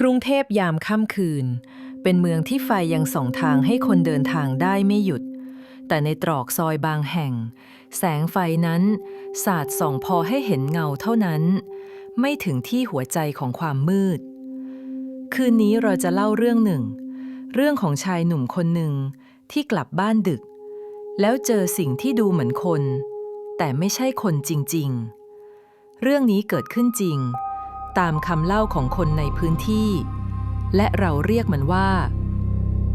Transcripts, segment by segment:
กรุงเทพยามค่ำคืน เป็นเมืองที่ไฟยังส่องทางให้คนเดินทางได้ไม่หยุด แต่ในตรอกซอยบางแห่ง แสงไฟนั้น สาดส่องพอให้เห็นเงาเท่านั้น ไม่ถึงที่หัวใจของความมืด คืนนี้เราจะเล่าเรื่องหนึ่ง เรื่องของชายหนุ่มคนหนึ่งที่กลับบ้านดึก แล้วเจอสิ่งที่ดูเหมือนคน แต่ไม่ใช่คนจริง ๆ เรื่องนี้เกิดขึ้นจริง ตามคำเล่าของคนในพื้นที่ และเราเรียกมันว่า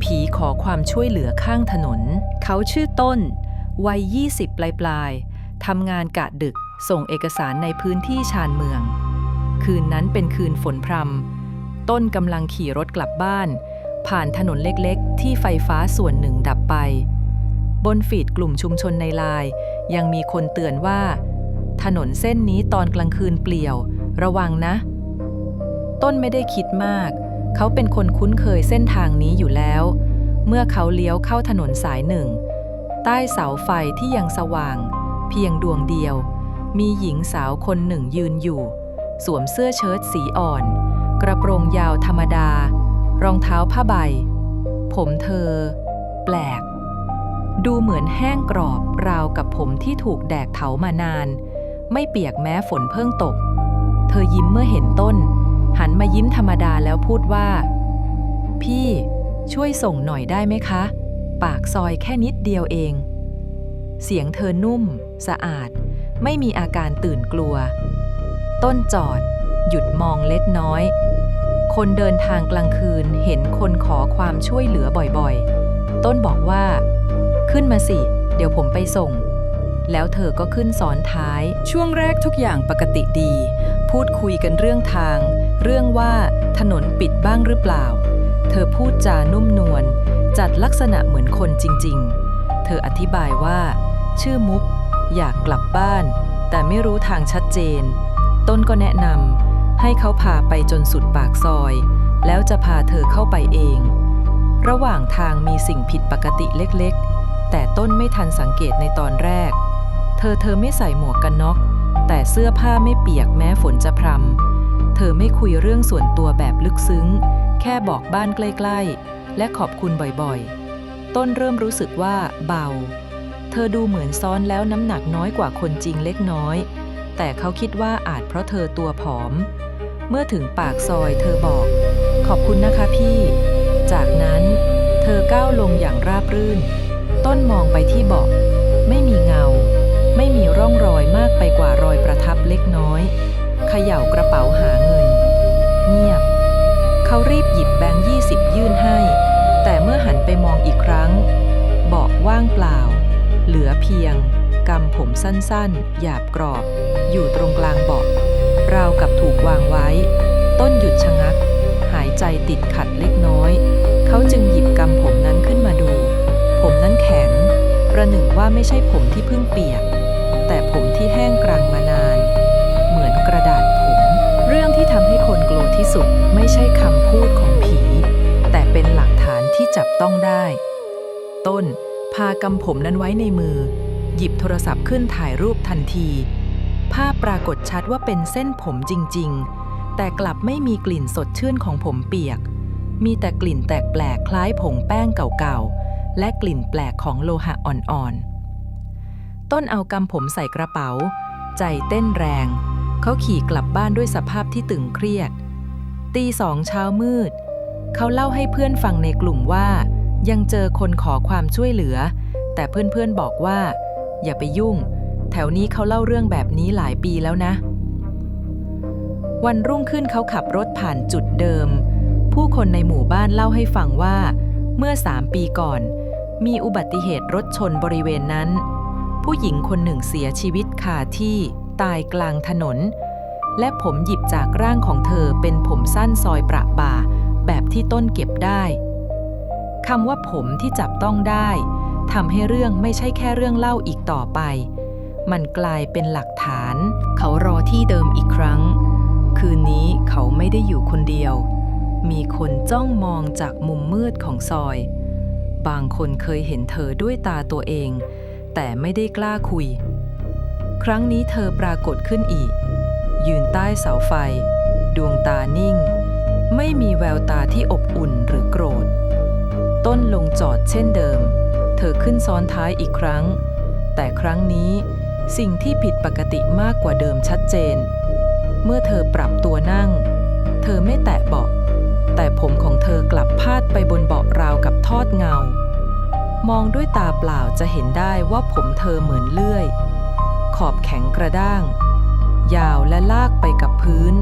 ผีขอความช่วยเหลือข้างถนน เขาชื่อต้น วัย 20 ปลายปลายๆทำงานกะดึกส่งเอกสารในพื้นที่ชานเมือง คืนนั้นเป็นคืนฝนพรำต้นกำลังขี่รถกลับบ้าน ผ่านถนนเล็กๆ ที่ไฟฟ้าส่วนหนึ่งดับไป บนฟีดกลุ่มชุมชนในไลน์ยังมีคนเตือนว่า ถนนเส้นนี้ตอนกลางคืนเปลี่ยว ระวังนะ ต้นไม่ได้คิดมาก เขาเป็นคนคุ้นเคยเส้นทางนี้อยู่แล้ว เมื่อเขาเลี้ยวเข้าถนนสายหนึ่ง ใต้เสาไฟที่ยังสว่าง เพียงดวงเดียว มีหญิงสาวคนหนึ่งยืนอยู่ สวมเสื้อเชิ้ตสีอ่อน กระโปรงยาวธรรมดา รองเท้าผ้าใบ ผมเธอ แปลก ดูเหมือนแห้งกรอบราวกับผมที่ถูกแดกเถามานาน ไม่เปียกแม้ฝนเพิ่งตก เธอยิ้มเมื่อเห็นต้น หันมายิ้มธรรมดาแล้วพูดว่า พี่ ช่วยส่งหน่อยได้ไหมคะ ปากซอยแค่นิดเดียวเอง เสียงเธอนุ่ม สะอาด ไม่มีอาการตื่นกลัว ต้นจอด หยุดมองเล็กน้อย คนเดินทางกลางคืนเห็นคนขอความช่วยเหลือบ่อยๆ ต้นบอกว่า ขึ้นมาสิ เดี๋ยวผมไปส่งแล้วเธอก็ขึ้นซ้อนท้าย ช่วงแรกทุกอย่างปกติดี พูดคุยกันเรื่องทาง เรื่องว่าถนนปิดบ้างหรือเปล่า เธอพูดจานุ่มนวลจัดลักษณะเหมือนคนจริง ๆ เธออธิบายว่า ชื่อมุก อยากกลับบ้าน แต่ไม่รู้ทางชัดเจน ต้นก็แนะนำให้เขาพาไปจนสุดปากซอย แล้วจะพาเธอเข้าไปเอง ระหว่างทางมีสิ่งผิดปกติเล็กๆ แต่ต้นไม่ทันสังเกตในตอนแรก เธอเธอไม่ใส่หมวกกันน็อก แต่เสื้อผ้าไม่เปียกแม้ฝนจะพรำ เธอไม่คุยเรื่องส่วนตัวแบบลึกซึ้ง แค่บอกบ้านใกล้ๆ และขอบคุณบ่อยๆ ต้นเริ่มรู้สึกว่าเบา เธอดูเหมือนซ้อนแล้วน้ำหนักน้อยกว่าคนจริงเล็กน้อย แต่เขาคิดว่าอาจเพราะเธอตัวผอม เมื่อถึงปากซอยเธอบอก ขอบคุณนะคะพี่ จากนั้นเธอก้าวลงอย่างราบรื่น ต้นมองไปที่เบาะไม่มีเงา ไม่มีร่องรอยมากไปกว่ารอยประทับเล็กน้อย เขย่ากระเป๋าหาเงิน เงียบ เขารีบหยิบแบงค์ยี่สิบยื่นให้ แต่เมื่อหันไปมองอีกครั้ง เบาะว่างเปล่า เหลือเพียงกำผมสั้นๆ หยาบกรอบ อยู่ตรงกลางเบาะราวกับถูกวางไว้ ต้นหยุดชะงัก หายใจติดขัดเล็กน้อย เขาจึงหยิบกำผมนั้นขึ้นมาดู ผมนั้นแข็ง ประหนึ่งว่าไม่ใช่ผมที่เพิ่งเปียก แต่ผมที่แห้งกรังมานาน เหมือนกระดาษผม เรื่องที่ทำให้คนกลัวที่สุดไม่ใช่คำพูดของผี แต่เป็นหลักฐานที่จับต้องได้ ต้นพากำผมนั้นไว้ในมือ หยิบโทรศัพท์ขึ้นถ่ายรูปทันที ภาพปรากฏชัดว่าเป็นเส้นผมจริง ๆ แต่กลับไม่มีกลิ่นสดชื่นของผมเปียก มีแต่กลิ่นแตกแปลกคล้ายผงแป้งเก่าๆ และกลิ่นแปลกของโลหะอ่อนๆ ต้นเอากำผมใส่กระเป๋า ใจเต้นแรง เขาขี่กลับบ้านด้วยสภาพที่ตึงเครียด ตีสองเช้ามืด เขาเล่าให้เพื่อนฟังในกลุ่มว่า ยังเจอคนขอความช่วยเหลือ แต่เพื่อนๆบอกว่า อย่าไปยุ่ง แถวนี้เขาเล่าเรื่องแบบนี้หลายปีแล้วนะ วันรุ่งขึ้นเขาขับรถผ่านจุดเดิม ผู้คนในหมู่บ้านเล่าให้ฟังว่า เมื่อสามปีก่อน มีอุบัติเหตุรถชนบริเวณนั้น ผู้หญิงคนหนึ่งเสียชีวิตคาที่ตายกลางถนน และผมหยิบจากร่างของเธอเป็นผมสั้นซอยประบ่า แบบที่ต้นเก็บได้คำว่าผมที่จับต้องได้ทำให้เรื่องไม่ใช่แค่เรื่องเล่าอีกต่อไป มันกลายเป็นหลักฐาน เขารอที่เดิมอีกครั้ง คืนนี้เขาไม่ได้อยู่คนเดียว มีคนจ้องมองจากมุมมืดของซอย บางคนเคยเห็นเธอด้วยตาตัวเอง แต่ไม่ได้กล้าคุย ครั้งนี้เธอปรากฏขึ้นอีก ยืนใต้เสาไฟ ดวงตานิ่ง ไม่มีแววตาที่อบอุ่นหรือโกรธ ต้นลงจอดเช่นเดิม เธอขึ้นซ้อนท้ายอีกครั้ง แต่ครั้งนี้สิ่งที่ผิดปกติมากกว่าเดิมชัดเจน เมื่อเธอปรับตัวนั่ง เธอไม่แตะเบาะ แต่ผมของเธอกลับพาดไปบนเบาะราวกับทอดเงา มองด้วยตาเปล่าจะเห็นได้ว่าผมเธอเหมือนเลื่อย ขอบแข็งกระด้าง ยาวและลากไปกับพื้น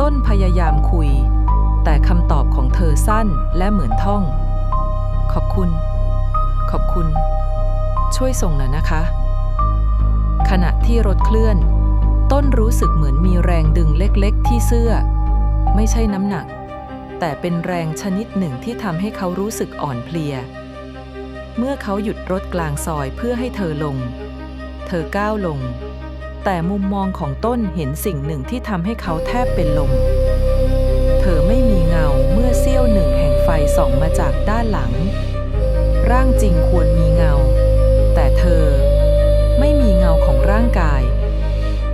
ต้นพยายามคุย แต่คำตอบของเธอสั้นและเหมือนท่อง ขอบคุณ ขอบคุณ ช่วยส่งหน่อยนะคะ ขณะที่รถเคลื่อน ต้นรู้สึกเหมือนมีแรงดึงเล็กๆที่เสื้อ ไม่ใช่น้ำหนัก แต่เป็นแรงชนิดหนึ่งที่ทำให้เขารู้สึกอ่อนเพลีย เมื่อเขาหยุดรถกลางซอยเพื่อให้เธอลง เธอก้าวลง แต่มุมมองของต้นเห็นสิ่งหนึ่งที่ทำให้เขาแทบเป็นลม เธอไม่มีเงาเมื่อเสี้ยวหนึ่งแห่งไฟส่องมาจากด้านหลัง ร่างจริงควรมีเงา แต่เธอไม่มีเงาของร่างกาย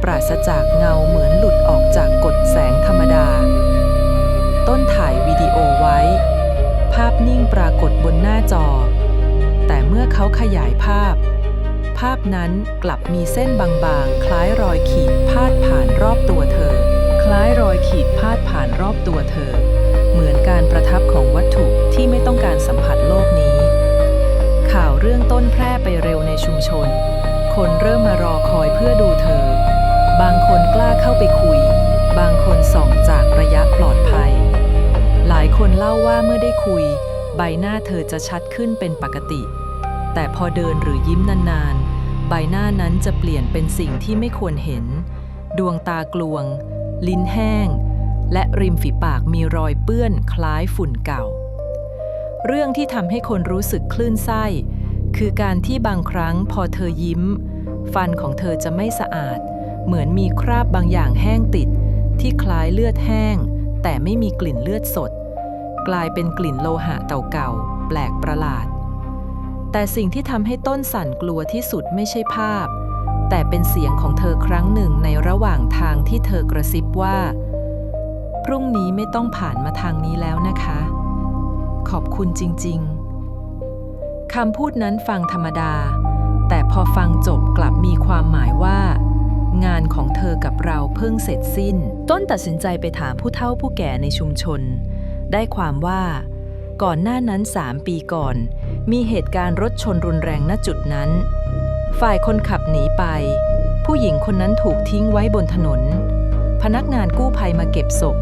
ปราศจากเงาเหมือนหลุด ภาพนั้นกลับมีเส้นบางๆ คล้ายรอยขีดพาดผ่านรอบตัวเธอ คล้ายรอยขีดพาดผ่านรอบตัวเธอ เหมือนการประทับของวัตถุที่ไม่ต้องการสัมผัสโลกนี้ ข่าวเรื่องต้นแพร่ไปเร็วในชุมชน คนเริ่มมารอคอยเพื่อดูเธอ บางคนกล้าเข้าไปคุย บางคนส่องจากระยะปลอดภัย หลายคนเล่าว่าเมื่อได้คุย ใบหน้าเธอจะชัดขึ้นเป็นปกติแต่พอเดินหรือยิ้มนานๆ ใบหน้านั้นจะเปลี่ยนเป็นสิ่งที่ไม่ควรเห็น ดวงตากลวง ลิ้นแห้ง และริมฝีปากมีรอยเปื้อนคล้ายฝุ่นเก่า เรื่องที่ทำให้คนรู้สึกคลื่นไส้ คือการที่บางครั้งพอเธอยิ้ม ฟันของเธอจะไม่สะอาด เหมือนมีคราบบางอย่างแห้งติด ที่คล้ายเลือดแห้ง แต่ไม่มีกลิ่นเลือดสด กลายเป็นกลิ่นโลหะเก่าๆแปลกประหลาด แต่สิ่งที่ทำให้ต้นสั่นกลัวที่สุดไม่ใช่ภาพ แต่เป็นเสียงของเธอครั้งหนึ่งในระหว่างทางที่เธอกระซิบว่า พรุ่งนี้ไม่ต้องผ่านมาทางนี้แล้วนะคะ ขอบคุณจริง ๆคำพูดนั้นฟังธรรมดา แต่พอฟังจบกลับมีความหมายว่า งานของเธอกับเราเพิ่งเสร็จสิ้น ต้นตัดสินใจไปถามผู้เฒ่าผู้แก่ในชุมชน ได้ความว่า ก่อนหน้านั้นสามปีก่อน มีเหตุการณ์รถชนรุนแรงณจุดนั้น ฝ่ายคนขับหนีไป ผู้หญิงคนนั้นถูกทิ้งไว้บนถนน พนักงานกู้ภัยมาเก็บศพ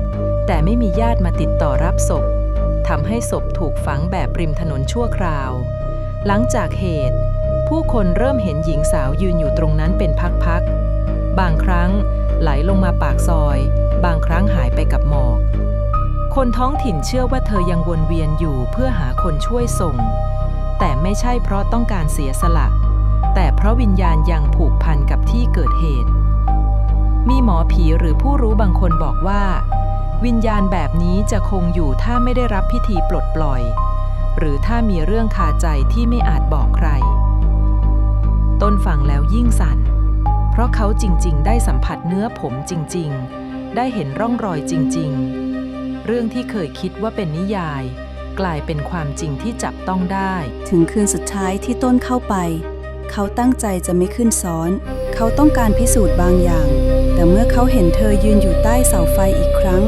แต่ไม่มีญาติมาติดต่อรับศพทำให้ศพถูกฝังแบบริมถนนชั่วคราว หลังจากเหตุ ผู้คนเริ่มเห็นหญิงสาวยืนอยู่ตรงนั้นเป็นพักๆบางครั้งไหลลงมาปากซอย บางครั้งหายไปกับหมอก คนท้องถิ่นเชื่อว่าเธอยังวนเวียนอยู่เพื่อหาคนช่วยส่ง แต่ไม่ใช่เพราะต้องการเสียสละ แต่เพราะวิญญาณยังผูกพันกับที่เกิดเหตุ มีหมอผีหรือผู้รู้บางคนบอกว่า วิญญาณแบบนี้จะคงอยู่ถ้าไม่ได้รับพิธีปลดปล่อย หรือถ้ามีเรื่องคาใจที่ไม่อาจบอกใคร ต้นฟังแล้วยิ่งสั่น เพราะเขาจริงๆ ได้สัมผัสเนื้อผมจริง ๆ ได้เห็นร่องรอยจริง ๆ เรื่องที่เคยคิดว่าเป็นนิยาย กลายเป็นความจริงที่จับต้องได้ ถึงคืนสุดท้ายที่ต้นเข้าไป เขาตั้งใจจะไม่ขึ้นซ้อน เขาต้องการพิสูจน์บางอย่าง แต่เมื่อเขาเห็นเธอยืนอยู่ใต้เสาไฟอีกครั้ง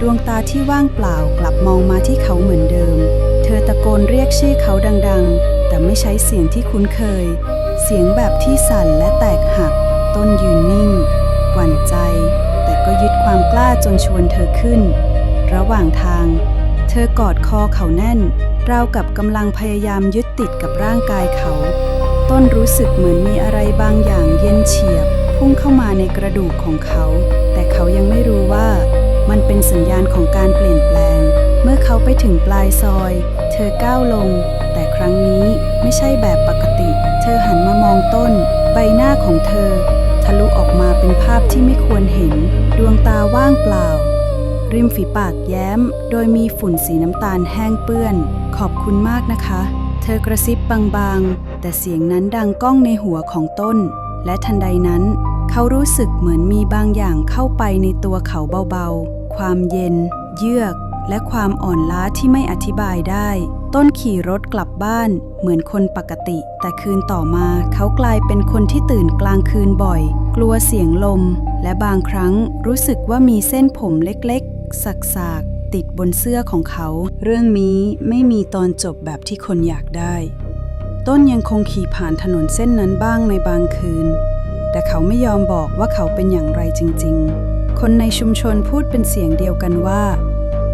ดวงตาที่ว่างเปล่ากลับมองมาที่เขาเหมือนเดิม เธอตะโกนเรียกชื่อเขาดังๆ แต่ไม่ใช้เสียงที่คุ้นเคย เสียงแบบที่สั่นและแตกหัก ต้นยืนนิ่ง หวั่นใจ แต่ก็ยึดความกล้าจนชวนเธอขึ้น ระหว่างทาง เธอกอดคอเขาแน่น ราวกับกำลังพยายามยึดติดกับร่างกายเขา ต้นรู้สึกเหมือนมีอะไรบางอย่างเย็นเฉียบ พุ่งเข้ามาในกระดูกของเขา แต่เขายังไม่รู้ว่ามันเป็นสัญญาณของการเปลี่ยนแปลง เมื่อเขาไปถึงปลายซอย เธอก้าวลง แต่ครั้งนี้ไม่ใช่แบบปกติ เธอหันมามองต้น ใบหน้าของเธอ ทะลุออกมาเป็นภาพที่ไม่ควรเห็น ดวงตาว่างเปล่า ริมฝีปากแย้ม โดยมีฝุ่นสีน้ำตาลแห้งเปื้อน ขอบคุณมากนะคะ เธอกระซิบบางๆ แต่เสียงนั้นดังก้องในหัวของต้น และทันใดนั้น เขารู้สึกเหมือนมีบางอย่างเข้าไปในตัวเขาเบาๆ ความเย็น เยือก และความอ่อนล้าที่ไม่อธิบายได้ ต้นขี่รถกลับบ้านเหมือนคนปกติ แต่คืนต่อมาเขากลายเป็นคนที่ตื่นกลางคืนบ่อย กลัวเสียงลม และบางครั้งรู้สึกว่ามีเส้นผมเล็ก สักๆติดบนเสื้อของเขา เรื่องนี้ไม่มีตอนจบแบบที่คนอยากได้ ต้นยังคงขี่ผ่านถนนเส้นนั้นบ้างในบางคืน แต่เขาไม่ยอมบอกว่าเขาเป็นอย่างไรจริง ๆ คนในชุมชนพูดเป็นเสียงเดียวกันว่า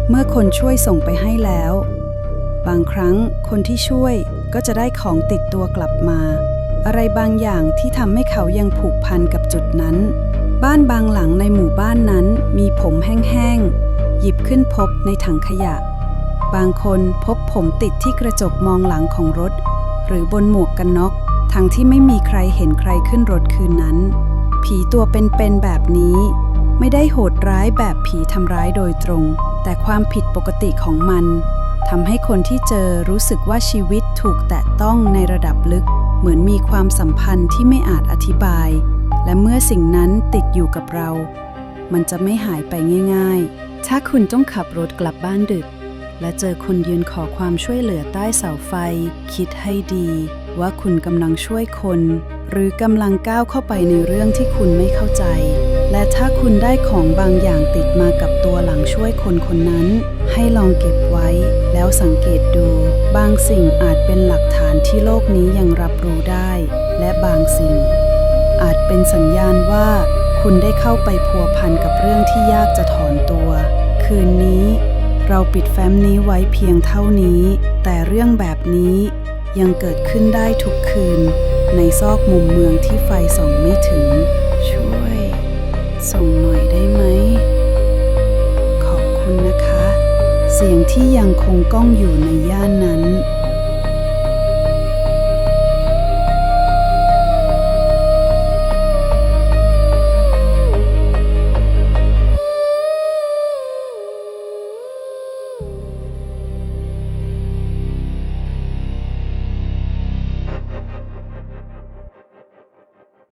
เมื่อคนช่วยส่งไปให้แล้ว บางครั้งคนที่ช่วยก็จะได้ของติดตัวกลับมา อะไรบางอย่างที่ทำให้เขายังผูกพันกับจุดนั้น บ้านบางหลังในหมู่บ้านนั้นมีผมแห้งๆ หยิบขึ้นพบในถังขยะ บางคนพบผมติดที่กระจกมองหลังของรถ หรือบนหมวกกันน็อก ทั้งที่ไม่มีใครเห็นใครขึ้นรถคืนนั้น ผีตัวเป็นๆแบบนี้ ไม่ได้โหดร้ายแบบผีทำร้ายโดยตรง แต่ความผิดปกติของมันทำให้คนที่เจอรู้สึกว่าชีวิตถูกแตะต้องในระดับลึก เหมือนมีความสัมพันธ์ที่ไม่อาจอธิบาย และเมื่อสิ่งนั้นติดอยู่กับเรา มันจะไม่หายไปง่ายๆ ถ้าคุณต้องขับรถกลับบ้านดึก และเจอคนยืนขอความช่วยเหลือใต้เสาไฟ คิดให้ดี ว่าคุณกำลังช่วยคน หรือกำลังก้าวเข้าไปในเรื่องที่คุณไม่เข้าใจ และถ้าคุณได้ของบางอย่างติดมากับตัวหลังช่วยคนคนนั้น ให้ลองเก็บไว้ แล้วสังเกตดู บางสิ่งอาจเป็นหลักฐานที่โลกนี้ยังรับรู้ได้ และบางสิ่ง อาจเป็นสัญญาณว่าคุณได้เข้าไปพัวพันกับเรื่องที่ยากจะถอนตัว คืนนี้ เราปิดแฟ้มนี้ไว้เพียงเท่านี้ แต่เรื่องแบบนี้ยังเกิดขึ้นได้ทุกคืน ในซอกมุมเมืองที่ไฟส่องไม่ถึง ช่วย ส่งหน่อยได้ไหม ขอบคุณนะคะ เสียงที่ยังคงก้องอยู่ในย่านนั้น